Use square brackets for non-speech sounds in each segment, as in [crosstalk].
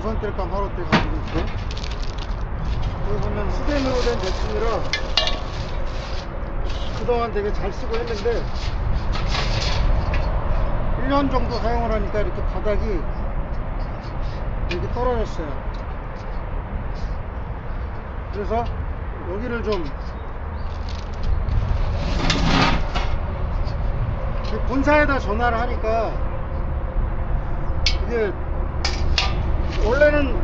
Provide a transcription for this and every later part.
조선땔감 화로대 가지고 있고 여기 보면 스테인으로 된 제품이라 그동안 되게 잘 쓰고 했는데 1년 정도 사용을 하니까 이렇게 바닥이 이렇게 떨어졌어요. 그래서 여기를 좀 본사에다 전화를 하니까 이게 원래는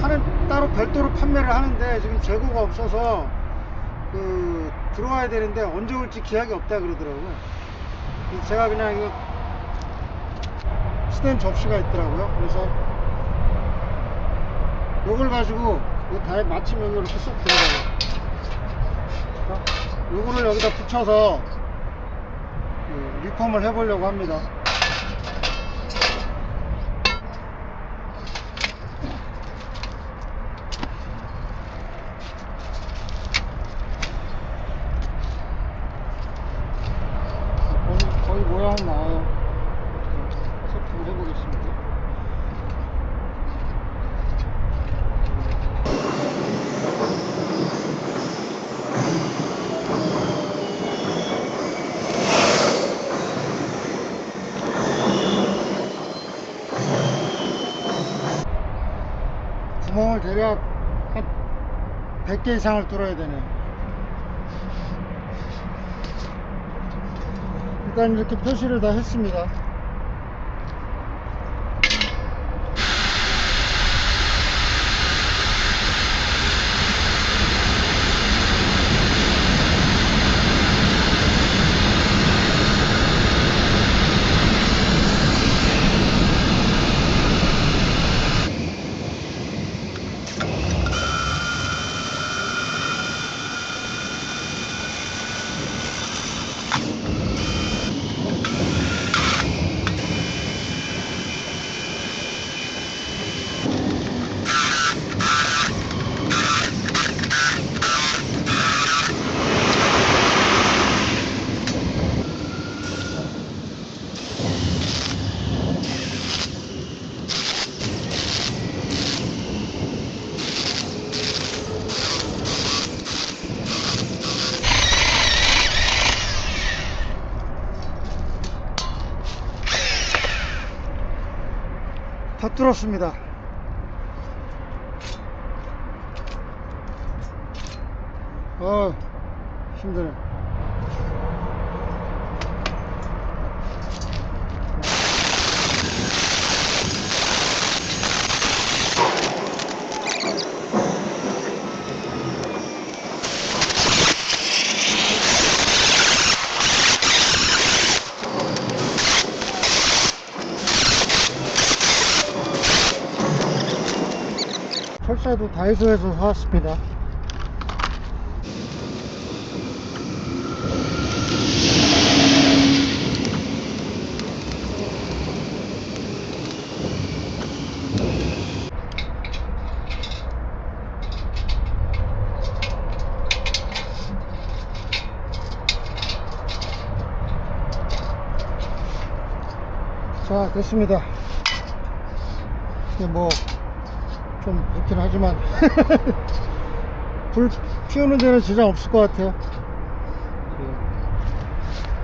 하는 따로 별도로 판매를 하는데 지금 재고가 없어서 그 들어와야 되는데 언제 올지 기약이 없다 그러더라고요. 제가 그냥 이거 스탠 접시가 있더라고요. 그래서 요걸 가지고 다 여기 이렇게 쏙 들어가요. 자, 요거를 여기다 붙여서 그 리폼을 해보려고 합니다. 거의, 자, 세팅을 해보겠습니다. 구멍을 대략 한 100개 이상을 뚫어야 되네. 일단 이렇게 표시를 다 했습니다. 다 뚫었습니다. 어, 힘드네. 철사도 다이소에서 사왔습니다. 자, 됐습니다. 이게 뭐, 좀 그렇긴 하지만. [laughs] 불 피우는 데는 지장 없을 것 같아요. 그,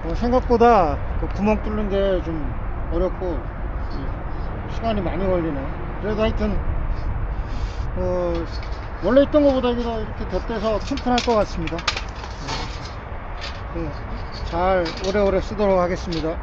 뭐 생각보다 그 구멍 뚫는 게 좀 어렵고 이, 시간이 많이 걸리네 그래도 하여튼 어, 원래 있던 것보다 이거 이렇게 덧대서 튼튼할 것 같습니다. 네. 네, 잘 오래오래 쓰도록 하겠습니다